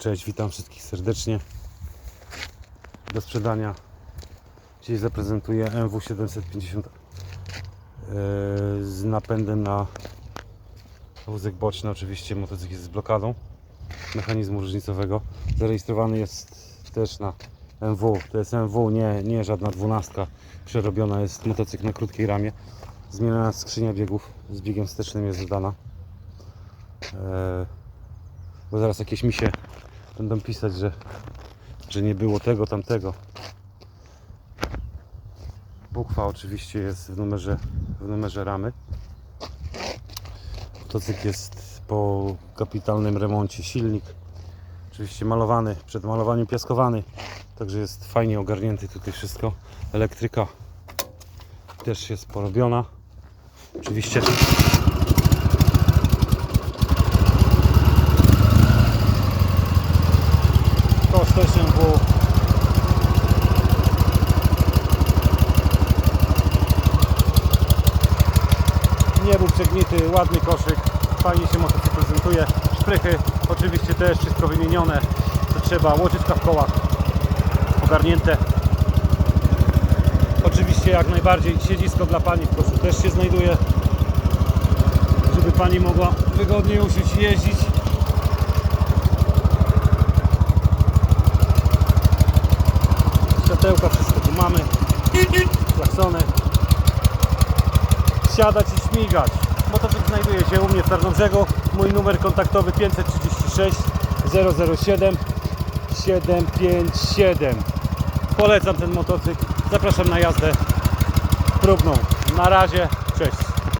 Cześć, witam wszystkich serdecznie. Do sprzedania. Dzisiaj zaprezentuję MW 750 e, z napędem na wózek boczny. Oczywiście motocykl jest z blokadą mechanizmu różnicowego. Zarejestrowany jest też na MW. To jest MW, nie, nie żadna dwunastka. Przerobiona jest motocykl na krótkiej ramie. Zmieniona skrzynia biegów z biegiem wstecznym jest dodana. E, bo zaraz jakieś misie będą pisać, że, że nie było tego, tamtego. Bukwa oczywiście jest w numerze, w numerze ramy. Motocykl jest po kapitalnym remoncie. Silnik oczywiście malowany, przed malowaniem piaskowany. Także jest fajnie ogarnięty tutaj wszystko. Elektryka też jest porobiona. Oczywiście koszt 8W nie był przegnity, ładny koszyk. Fajnie się motocykl prezentuje. Szprychy oczywiście też wszystko wymienione co trzeba, łożyczka w kołach ogarnięte. Oczywiście jak najbardziej siedzisko dla Pani w koszu też się znajduje żeby Pani mogła wygodnie usiąść i jeździć światełka, wszystko tu mamy. Klaksony. Siadać i śmigać. Motocykl znajduje się u mnie w Tarnobrzegu. Mój numer kontaktowy 536 007 757 polecam ten motocykl. Zapraszam na jazdę próbną. Na razie, cześć